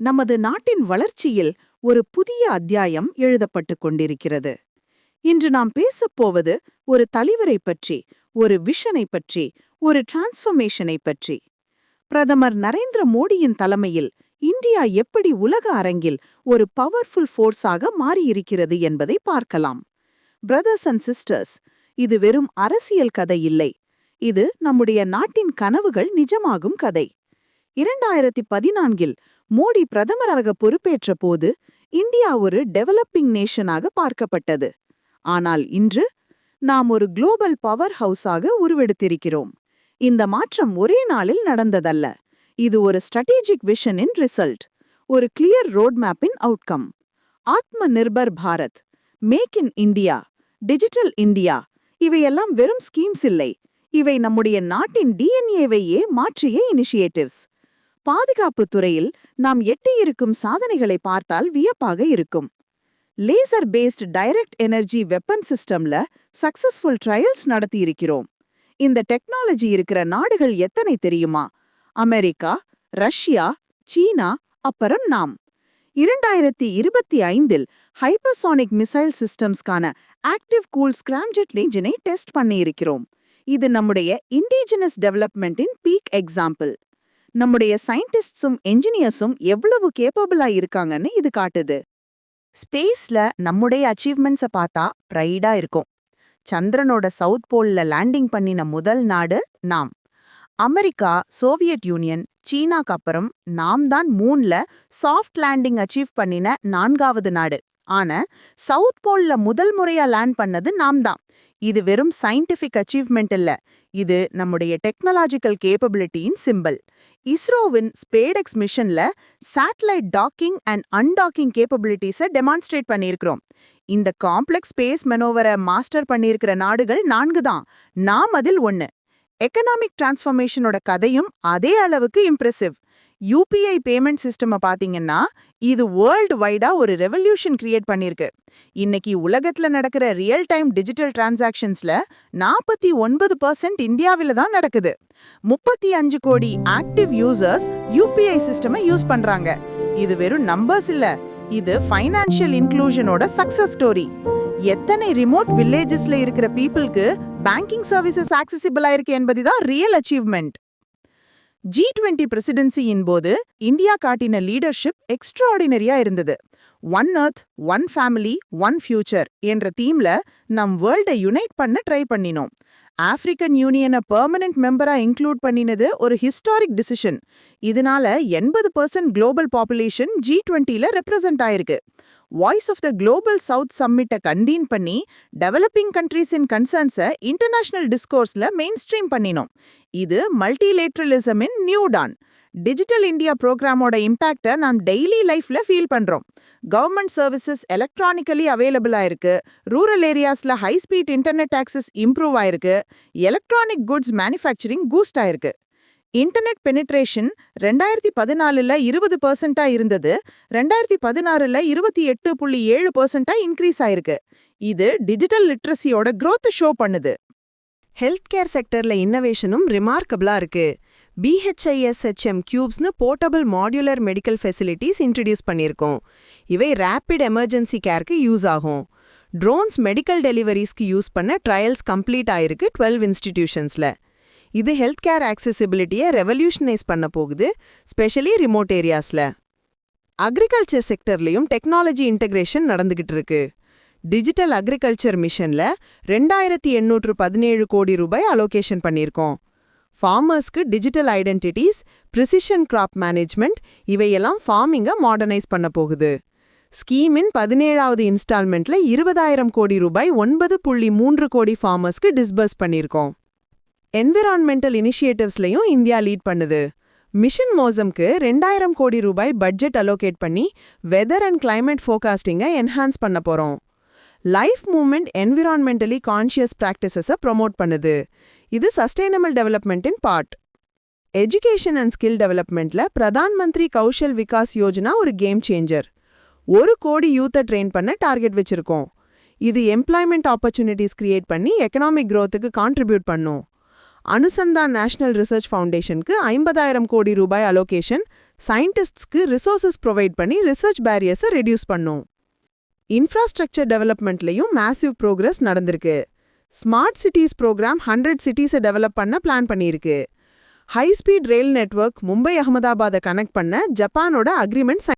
நமது நாட்டின் வளர்ச்சியில் ஒரு புதிய அத்தியாயம் எழுதப்பட்டுக் கொண்டிருக்கிறது. இன்று நாம் பேசப்போவது ஒரு தலைவரை பற்றி ஒரு விஷனை பற்றி ஒரு டிரான்ஸ்ஃபர்மேஷனை பற்றி. பிரதமர் நரேந்திர மோடியின் தலைமையில் இந்தியா எப்படி உலக அரங்கில் ஒரு பவர்ஃபுல் ஃபோர்ஸாக மாறியிருக்கிறது என்பதை பார்க்கலாம். பிரதர்ஸ் அண்ட் சிஸ்டர்ஸ் இது வெறும் அரசியல் கதை இல்லை. இது நம்முடைய நாட்டின் கனவுகள் நிஜமாகும் கதை. இரண்டாயிரத்தி பதினான்கில் மோடி பிரதமராக பொறுப்பேற்ற போது இந்தியா ஒரு டெவலப்பிங் நேஷனாக பார்க்கப்பட்டது. ஆனால் இன்று நாம் ஒரு குளோபல் பவர் ஹவுஸாக உருவெடுத்திருக்கிறோம். இந்த மாற்றம் ஒரே நாளில் நடந்ததல்ல. இது ஒரு ஸ்ட்ராட்டஜிக் விஷனின் ரிசல்ட் ஒரு clear road மேப்பின் outcome Atma Nirbhar Bharat make in India digital India இவையெல்லாம் வெறும் ஸ்கீம்ஸ் இல்லை. இவை நம்முடைய நாட்டின் டிஎன்ஏவையே மாற்றிய இனிஷியேட்டிவ்ஸ் பாதுகாப்பு துறையில் நாம் எட்டியிருக்கும் சாதனைகளை பார்த்தால் வியப்பாக இருக்கும். Laser based direct energy weapon சிஸ்டம்ல சக்சஸ்ஃபுல் ட்ரையல்ஸ் நடத்தியிருக்கிறோம். இந்த டெக்னாலஜி இருக்கிற நாடுகள் எத்தனை தெரியுமா? அமெரிக்கா ரஷ்யா சீனா அப்புறம் நாம். இரண்டாயிரத்தி இருபத்தி ஐந்தில் ஹைப்பர்சானிக் மிசைல் சிஸ்டம்ஸ்க்கான ஆக்டிவ் கூல் ஸ்கிராம்ஜெட் ரேஞ்சினை டெஸ்ட் பண்ணியிருக்கிறோம். இது நம்முடைய இண்டிஜினஸ் டெவலப்மெண்ட்டின் பீக் எக்ஸாம்பிள். நம்முடைய சயின்டிஸ்ட்ஸும் என்ஜினியர்ஸும் எவ்வளவு கேப்பபிளா இருக்காங்கன்னு இது காட்டுது. ஸ்பேஸ்ல நம்முடைய அச்சீவ்மெண்ட்ஸை பார்த்தா ப்ரைடா இருக்கும். சந்திரனோட சவுத் போல்ல லேண்டிங் பண்ணின முதல் நாடு நாம். அமெரிக்கா சோவியட் யூனியன் சீனாக்கு அப்புறம் நாம் தான் மூன்ல சாஃப்ட் லேண்டிங் அச்சீவ் பண்ணின நான்காவது நாடு. ஆனா சவுத் போல்ல முதல் முறையா லேண்ட் பண்ணது நாம் தான். இது வெறும் சயின்டிஃபிக் அச்சீவ்மெண்ட் இல்ல இது நம்முடைய டெக்னாலஜிக்கல் கேப்பபிலிட்டியின் சிம்பிள் இஸ்ரோவின் ஸ்பேடெக்ஸ் மிஷன்ல சேட்டலைட் டாக்கிங் அண்ட் அன்டாக்கிங் கேப்பபிலிட்டிஸை டெமான்ஸ்ட்ரேட் பண்ணியிருக்கிறோம். இந்த காம்ப்ளெக்ஸ் ஸ்பேஸ் மெனோவரை மாஸ்டர் பண்ணியிருக்கிற நாடுகள் நான்கு தான். நாம் அதில் ஒன்னு எக்கனாமிக் டிரான்ஸ்ஃபர்மேஷனோட கதையும் அதே அளவுக்கு இம்ப்ரெசிவ் யூபிஐ பேமெண்ட் சிஸ்டமை பார்த்தீங்கன்னா இது வேர்ல்டு வைடா ஒரு ரெவல்யூஷன் கிரியேட் பண்ணிருக்கு. இன்னைக்கு உலகத்துல நடக்கிற ரியல் டைம் டிஜிட்டல் டிரான்சாக்ஷன்ஸ்ல நாற்பத்தி ஒன்பது பர்சன்ட் இந்தியாவில் தான் நடக்குது. முப்பத்தி அஞ்சு கோடி ஆக்டிவ் யூசர்ஸ் யூபிஐ சிஸ்டமை யூஸ் பண்றாங்க. இது வெறும் நம்பர்ஸ் இல்ல இது ஃபைனான்ஷியல் இன்க்ளூஷனோட சக்சஸ் ஸ்டோரி எத்தனை ரிமோட் வில்லேஜஸ்ல இருக்கிற பீப்புளுக்கு பேங்கிங் சர்வீசஸ் ஆக்சசிபிளா இருக்கு என்பதுதான் ரியல் அச்சீவ்மெண்ட் ஜி டுவெண்ட்டி பிரசிடென்சியின் போது இந்தியா காட்டின லீடர்ஷிப் எக்ஸ்ட்ராடினரியா இருந்தது. One earth one family one future என்ற தீம்ல நம் வேர்ல்டை யுனைட் பண்ண ட்ரை பண்ணினோம். ஆப்பிரிக்கன் யூனியனை பெர்மனன்ட் மெம்பரா இன்க்ளூட் பண்ணினது ஒரு ஹிஸ்டாரிக் டிசிஷன் இதனால எண்பது பர்சன்ட் குளோபல் பாப்புலேஷன் ஜி டுவெண்ட்டில ரெப்ரசன்ட் ஆயிருக்கு. Voice of the global south சம்மிட்டை கண்டீன் பண்ணி டெவலப்பிங் கண்ட்ரீஸின் கன்சர்ன்ஸை இன்டர்நேஷனல் டிஸ்கோர்ஸ்ல மெயின் ஸ்ட்ரீம் பண்ணினோம். இது மல்டிலேட்ரலிசமின் நியூ டான் டிஜிட்டல் இந்தியா ப்ரோக்ராமோட இம்பாக்டை நாம் டெய்லி லைஃப்ல ஃபீல் பண்றோம். கவர்மெண்ட் சர்வீசஸ் எலக்ட்ரானிக்கலி அவைலபிளா இருக்கு rural ஏரியாஸ்ல high speed internet access improve ஆயிருக்கு. எலக்ட்ரானிக் குட்ஸ் மேனுஃபேக்சரிங் பூஸ்ட் ஆயிருக்கு. இன்டர்நெட் பெனிட்ரேஷன் ரெண்டாயிரத்தி பதினாலுல இருபது பர்சன்டா இருந்தது. ரெண்டாயிரத்தி பதினாறுல இருபத்தி எட்டு புள்ளி ஏழு பர்சன்டா இன்க்ரீஸ் ஆயிருக்கு. இது டிஜிட்டல் லிட்ரஸியோட க்ரோத்தை ஷோ பண்ணுது. ஹெல்த் கேர் செக்டர்ல இன்னோவேஷனும் ரிமார்க்கபிளா இருக்கு. BHISHM கியூப்ஸ்னு portable modular medical facilities introduce பண்ணியிருக்கோம். இவை ரேப்பிட் எமர்ஜென்சி கேருக்கு யூஸ் ஆகும். ட்ரோன்ஸ் மெடிக்கல் டெலிவரிஸ்க்கு யூஸ் பண்ண ட்ரையல்ஸ் கம்ப்ளீட் ஆயிருக்கு டுவெல் இன்ஸ்டிடியூஷன்ஸ்ல இது ஹெல்த் கேர் ஆக்சசிபிலிட்டியை ரெவல்யூஷனைஸ் பண்ண போகுது ஸ்பெஷலி ரிமோட் ஏரியாஸ்ல அக்ரிகல்ச்சர் செக்டர்லயும் டெக்னாலஜி இன்டகிரேஷன் நடந்துகிட்டு இருக்கு. டிஜிட்டல் அக்ரிகல்ச்சர் மிஷன்ல ரெண்டாயிரத்தி எண்ணூற்று பதினேழு கோடி ரூபாய் அலோகேஷன் பண்ணியிருக்கோம். ஃபார்மர்ஸ்க்கு digital identities precision crop management இவையெல்லாம் ஃபார்மிங்கை மாடர்னைஸ் பண்ண போகுது. ஸ்கீமின் பதினேழாவது இன்ஸ்டால்மெண்ட்ல இருபதாயிரம் கோடி ரூபாய் ஒன்பது புள்ளி மூன்று கோடி ஃபார்மர்ஸ்க்கு டிஸ்பர்ஸ் பண்ணியிருக்கோம் என்விரான்மெண்டல் இனிஷியேட்டிவ்ஸ்லையும் இந்தியா லீட் பண்ணுது. மிஷன் மோசம்க்கு ரெண்டாயிரம் கோடி ரூபாய் பட்ஜெட் அலோகேட் பண்ணி வெதர் அண்ட் கிளைமேட் ஃபோகாஸ்டிங்கை என்ஹான்ஸ் பண்ண போறோம். லைஃப் மூமெண்ட் என்விரான்மெண்டலி கான்ஷியஸ் ப்ராக்டிசஸை ப்ரொமோட் பண்ணுது. இது சஸ்டைனபிள் டெவலப்மெண்ட்டின் பார்ட் எஜுகேஷன் அண்ட் ஸ்கில் டெவலப்மெண்ட்ல பிரதான் மந்திரி கௌஷல் விகாஸ் யோஜனா ஒரு கேம் சேஞ்சர் ஒரு கோடி யூத்தை ட்ரெயின் பண்ண டார்கெட் வச்சிருக்கோம். இது எம்ப்ளாய்மெண்ட் ஆப்பர்ச்சுனிட்டிஸ் கிரியேட் பண்ணி எக்கனாமிக் க்ரோத்துக்கு கான்ட்ரிபியூட் பண்ணும். அனுசந்தான் நேஷனல் ரிசர்ச் ஃபவுண்டேஷனுக்கு ஐம்பதாயிரம் கோடி ரூபாய் அலோகேஷன் சயின்டிஸ்ட்ஸ்க்கு ரிசோர்சஸ் ப்ரொவைட் பண்ணி ரிசர்ச் பேரியர்ஸை ரெடியூஸ் பண்ணும். இன்ஃப்ராஸ்ட்ரக்சர் டெவலப்மெண்ட்லயும் மேசிவ் ப்ரோக்ரஸ் நடந்திருக்கு. ஸ்மார்ட் சிட்டிஸ் ப்ரோக்ராம் ஹண்ட்ரட் சிட்டிஸை டெவலப் பண்ண பிளான் பண்ணியிருக்கு. High speed rail network Mumbai அகமதாபாத்தை connect பண்ண ஜப்பானோட அக்ரிமெண்ட்